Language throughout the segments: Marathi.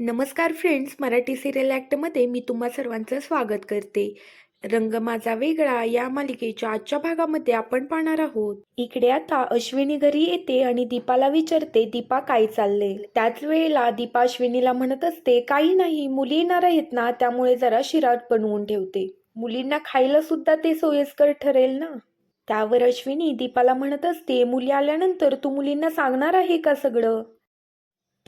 नमस्कार फ्रेंड्स मराठी सिरियल ॲक्टमध्ये मी तुम्हा सर्वांचं स्वागत करते. रंग माझा वेगळा या मालिकेच्या आजच्या भागामध्ये आपण पाहणार आहोत. इकडे आता अश्विनी घरी येते आणि दीपाला विचारते दीपा काय चालले त्याच वेळेला दीपा अश्विनीला म्हणत असते काही नाही मुली येणार आहेत ना त्यामुळे जरा शिराट बनवून ठेवते. मुलींना खायला सुद्धा ते सोयीस्कर ठरेल ना? त्यावर अश्विनी दीपाला म्हणत असते मुली आल्यानंतर तू मुलींना सांगणार आहे का सगळं?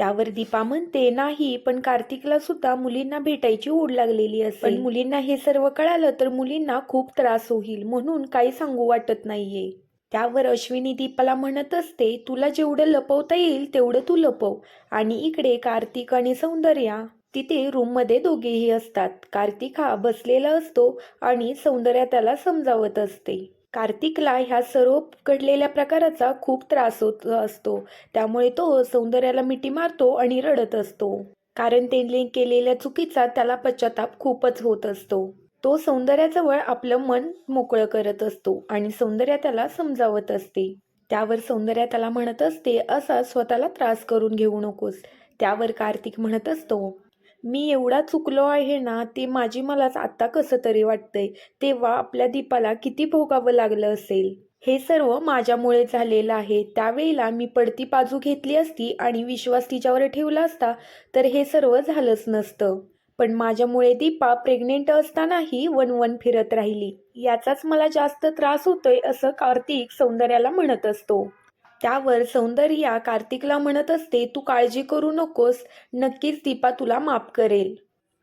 त्यावर दीपा म्हणते नाही पण कार्तिकला सुद्धा मुलींना भेटायची ओढ लागलेली असेल. पण मुलींना हे सर्व कळालं तर मुलींना खूप त्रास होईल म्हणून काही सांगू वाटत नाहीये. त्यावर अश्विनी दीपाला म्हणत असते तुला जेवढं लपवता येईल तेवढं तू लपव. आणि इकडे कार्तिक आणि सौंदर्या तिथे रूममध्ये दोघेही असतात. कार्तिक हा बसलेला असतो आणि सौंदर्या त्याला समजावत असते. कार्तिकला ह्या सर्व घडलेल्या प्रकाराचा खूप त्रास होत असतो. त्यामुळे तो सौंदर्याला मिठी मारतो आणि रडत असतो. कारण त्यांनी केलेल्या चुकीचा त्याला पश्चाताप खूपच होत असतो. तो सौंदर्याजवळ आपलं मन मोकळं करत असतो आणि सौंदर्या त्याला समजावत असते. त्यावर सौंदर्या त्याला म्हणत असते असा स्वतःला त्रास करून घेऊ नकोस. त्यावर कार्तिक म्हणत असतो मी एवढा चुकलो आहे ना ते माझी मलाच आत्ता कसं तरी वाटतंय. तेव्हा आपल्या दीपाला किती भोगावं लागलं असेल? हे सर्व माझ्यामुळे झालेलं आहे. त्यावेळेला मी पडती बाजू घेतली असती आणि विश्वास तिच्यावर ठेवला असता तर हे सर्व झालंच नसतं. पण माझ्यामुळे दीपा प्रेग्नेंट असतानाही वन वन फिरत राहिली. याचाच मला जास्त त्रास होतोय असं कार्तिक सौंदर्याला म्हणत असतो. त्यावर सौंदर्या कार्तिकला म्हणत असते तू काळजी करू नकोस नक्कीच दीपा तुला माफ करेल.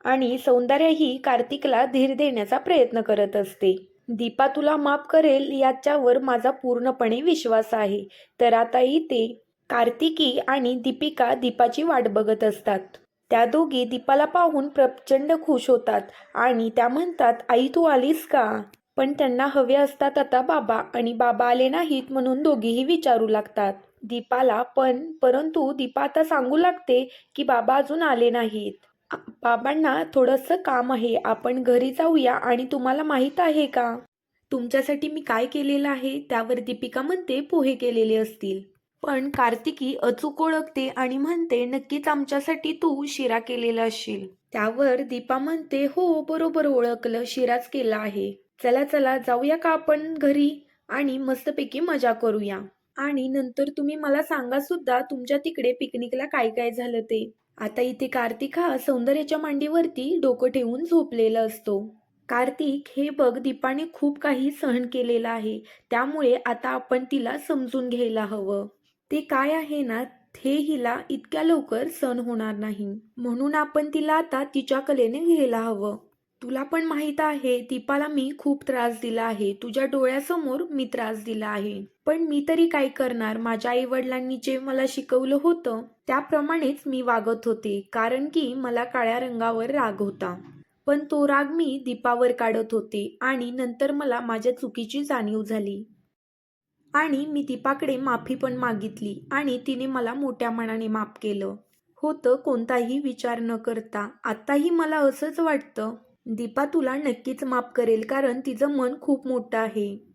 आणि सौंदर्याही कार्तिकला धीर देण्याचा प्रयत्न करत असते. दीपा तुला माफ करेल याच्यावर माझा पूर्णपणे विश्वास आहे तर आता इथे कार्तिकी आणि दीपिका दीपाची वाट बघत असतात. त्या दोघी दीपाला पाहून प्रचंड खुश होतात आणि त्या म्हणतात आई तू आलीस का? पण त्यांना हवे असतात आता बाबा आणि बाबा आले नाहीत म्हणून दोघीही विचारू लागतात. दीपाला पण परंतु दीपा आता सांगू लागते की बाबा अजून आले नाहीत. बाबांना थोडंसं काम आहे. आपण घरी जाऊया आणि तुम्हाला माहीत आहे का? तुमच्यासाठी मी काय केलेलं आहे? त्यावर दीपिका म्हणते पोहे केलेले असतील. पण कार्तिकी अचूक ओळखते आणि म्हणते नक्कीच आमच्यासाठी तू शिरा केलेला असशील. त्यावर दीपा म्हणते हो बरोबर ओळखलं शिराच केला आहे. चला चला जाऊया का आपण घरी? आणि मस्तपैकी मजा करूया. आणि नंतर तुम्ही मला सांगा सुद्धा तुमच्या तिकडे पिकनिकला काय काय झालं ते? आता इथे कार्तिक हा सौंदर्याच्या मांडीवरती डोकं ठेवून झोपलेला असतो. कार्तिक हे बघ दीपाने खूप काही सहन केलेलं आहे. त्यामुळे आता आपण तिला समजून घ्यायला हवं. ते काय आहे ना हे हिला इतक्या लवकर सण होणार नाही. म्हणून आपण तिला आता तिच्या कलेने घ्यायला हवं. तुला पण माहीत आहे दीपाला मी खूप त्रास दिला आहे. तुझ्या डोळ्यासमोर मी त्रास दिला आहे. पण मी तरी काय करणार? माझ्या आई वडिलांनी जे मला शिकवलं होतं त्याप्रमाणेच मी वागत होते कारण की मला काळ्या रंगावर राग होता. पण तो राग मी दीपावर काढत होते आणि नंतर मला माझ्या चुकीची जाणीव झाली. आणि मी दीपाकडे माफी पण मागितली आणि तिने मला मोठ्या मनाने माफ केलं. होतं कोणताही विचार न करता. आत्ताही मला असंच वाटतं दीपा तुला नक्कीच माफ करेल कारण तिचं मन खूप मोठं आहे.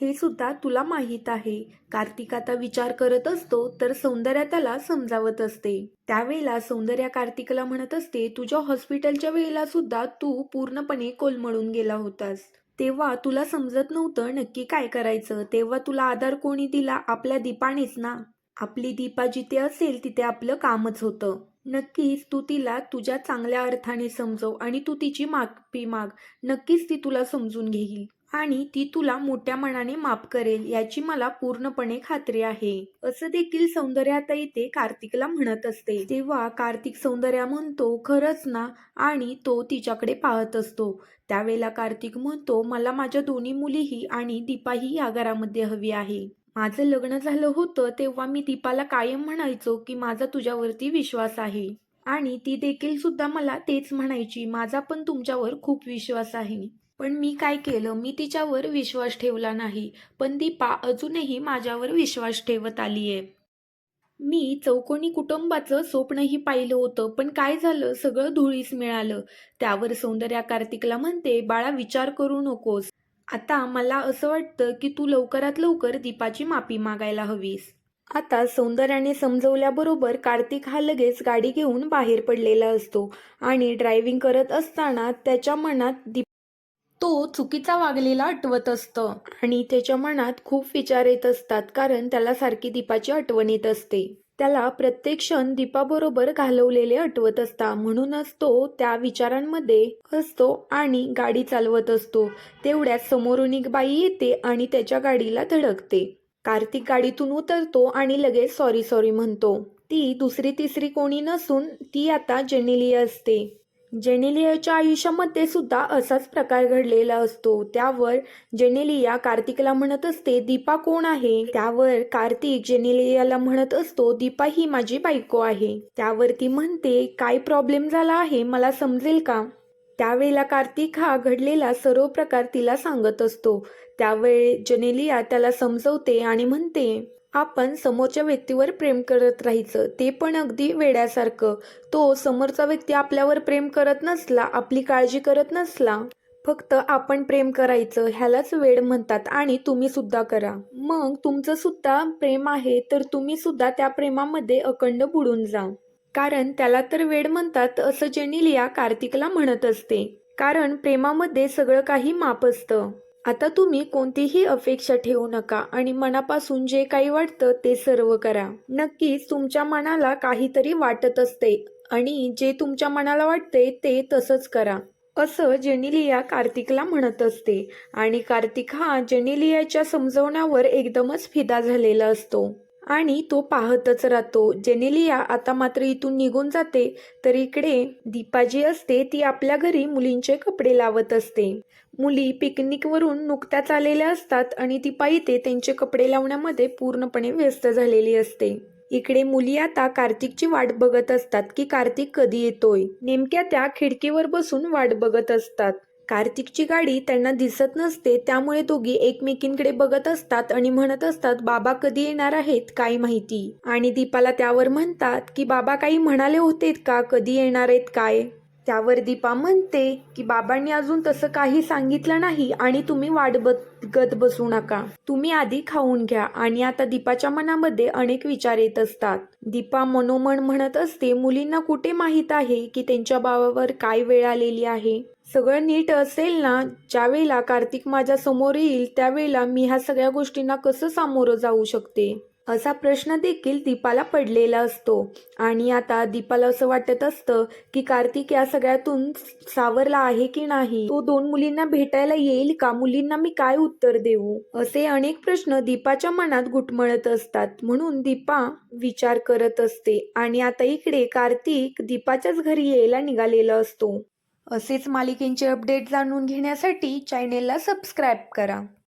हे सुद्धा तुला माहीत आहे. कार्तिक आता विचार करत असतो तर सौंदर्या त्याला समजावत असते. त्यावेळेला सौंदर्या कार्तिकला म्हणत असते तुझ्या हॉस्पिटलच्या वेळेला सुद्धा तू पूर्णपणे कोलमळून गेला होतास. तेव्हा तुला समजत नव्हतं नक्की काय करायचं. तेव्हा तुला आधार कोणी दिला? आपल्या दीपानेच ना? आपली दीपा जिथे असेल तिथे आपलं कामच होतं. नक्कीच तू तिला तुझ्या चांगल्या अर्थाने समजव आणि तू तिची माफी माग. नक्कीच ती तुला समजून घेईल आणि ती तुला मोठ्या मनाने माफ करेल याची मला पूर्णपणे खात्री आहे. असं देखील सौंदर्याता इथे कार्तिकला म्हणत असते. तेव्हा कार्तिक सौंदर्या म्हणतो खरंच ना? आणि तो तिच्याकडे पाहत असतो. त्यावेळेला कार्तिक म्हणतो मला माझ्या दोन्ही मुलीही आणि दीपाही या घरामध्ये हवी आहे. माझं लग्न झालं होतं तेव्हा मी दीपाला कायम म्हणायचो की माझा तुझ्यावरती विश्वास आहे. आणि ती देखील सुद्धा मला तेच म्हणायची माझा पण तुमच्यावर खूप विश्वास आहे. पण मी काय केलं मी तिच्यावर विश्वास ठेवला नाही पण दीपा अजूनही माझ्यावर विश्वास ठेवत आलीये. मी चौकोनी कुटुंबाचं स्वप्नही पाहिलं होतं पण काय झालं सगळं धुळीस मिळालं. त्यावर सौंदर्या कार्तिकला म्हणते बाळा विचार करू नकोस. आता मला असं वाटतं की तू लवकरात लवकर दीपाची माफी मागायला हवीस. आता सौंदर्याने समजवल्याबरोबर कार्तिक हा लगेच गाडी घेऊन बाहेर पडलेला असतो आणि ड्रायव्हिंग करत असताना त्याच्या मनात दीप तो चुकीचा वागलेला आठवत असतं आणि त्याच्या मनात खूप विचार येत असतात कारण त्याला सारखी दीपाची आठवण येत असते. त्याला प्रत्येक क्षण दीपाबरोबर घालवलेले आठवत असता. म्हणूनच तो त्या विचारांमध्ये असतो आणि गाडी चालवत असतो. तेवढ्यात समोरून एक बाई येते आणि त्याच्या गाडीला धडकते. कार्तिक गाडीतून उतरतो आणि लगेच सॉरी सॉरी म्हणतो. ती दुसरी तिसरी कोणी नसून ती आता जेनेलिया असते. जेनेलियाच्या आयुष्यामध्ये सुद्धा असाच प्रकार घडलेला असतो. त्यावर जेनेलिया कार्तिकला म्हणत असते दीपा कोण आहे? त्यावर कार्तिक जेनेलियाला म्हणत असतो दीपा ही माझी बायको आहे. त्यावर ती म्हणते काय प्रॉब्लेम झाला आहे? मला समजेल का? त्यावेळेला कार्तिक हा घडलेला सर्व प्रकार तिला सांगत असतो. त्यावेळी जनेलिया त्याला समजवते आणि म्हणते आपण समोरच्या व्यक्तीवर प्रेम करत राहायचं ते पण अगदी वेड्यासारखं. तो समोरचा व्यक्ती आपल्यावर प्रेम करत नसला आपली काळजी करत नसला फक्त आपण प्रेम करायचं ह्यालाच वेड म्हणतात आणि तुम्ही सुद्धा करा. मग तुमचं सुद्धा प्रेम आहे तर तुम्ही सुद्धा त्या प्रेमामध्ये अखंड बुडून जा. कारण त्याला तर वेड म्हणतात असं जेनिलिया कार्तिकला म्हणत असते. कारण प्रेमामध्ये सगळं काही माप असतं. आता तुम्ही कोणतीही अपेक्षा ठेवू नका आणि मनापासून जे काही वाटतं ते सर्व करा. नक्कीच तुमच्या मनाला काहीतरी वाटत असते आणि जे तुमच्या मनाला वाटते ते तसंच करा. असं जेनिलिया कार्तिकला म्हणत असते आणि कार्तिक हा जेनिलियाच्या समजवण्यावर एकदमच फिदा झालेला असतो. आणि तो पाहतच राहतो. जेनेलिया आता मात्र इथून निघून जाते तर इकडे दीपा जी असते ती आपल्या घरी मुलींचे कपडे लावत असते. मुली पिकनिकवरून नुकत्याच आलेल्या असतात आणि दीपा इथे त्यांचे कपडे लावण्यामध्ये पूर्णपणे व्यस्त झालेली असते. इकडे मुली आता कार्तिकची वाट बघत असतात की कार्तिक कधी येतोय. नेमक्या त्या खिडकीवर बसून वाट बघत असतात. कार्तिकची गाडी त्यांना दिसत नसते त्यामुळे दोघी एकमेकींकडे बघत असतात आणि म्हणत असतात बाबा कधी येणार आहेत काय माहिती? आणि दीपाला त्यावर म्हणतात की बाबा काही म्हणाले होते का? कधी येणार आहेत काय? त्यावर दीपा म्हणते की बाबांनी अजून तसं काही सांगितलं नाही आणि तुम्ही वाट बघत बसू नका. तुम्ही आधी खाऊन घ्या आणि आता दीपाच्या मनामध्ये अनेक विचार येत असतात दीपा मनोमन म्हणत असते मुलींना कुठे माहीत आहे की त्यांच्या बाबावर काय वेळ आलेली आहे? सगळं नीट असेल ना? ज्यावेळेला कार्तिक माझ्यासमोर येईल त्यावेळेला मी ह्या सगळ्या गोष्टींना कसं सामोरं जाऊ शकते? असा प्रश्न देखील दीपाला पडलेला असतो. आणि आता दीपाला असं वाटत असतं की कार्तिक या सगळ्यातून सावरला आहे की नाही? तो दोन मुलींना भेटायला येईल का? मुलींना मी काय उत्तर देऊ? असे अनेक प्रश्न दीपाच्या मनात घुटमळत असतात. म्हणून दीपा विचार करत असते. आणि आता इकडे कार्तिक दीपाच्याच घरी यायला निघालेला असतो. असेच मालिकेंचे अपडेट जाणून घेण्यासाठी चॅनेलला सबस्क्राईब करा.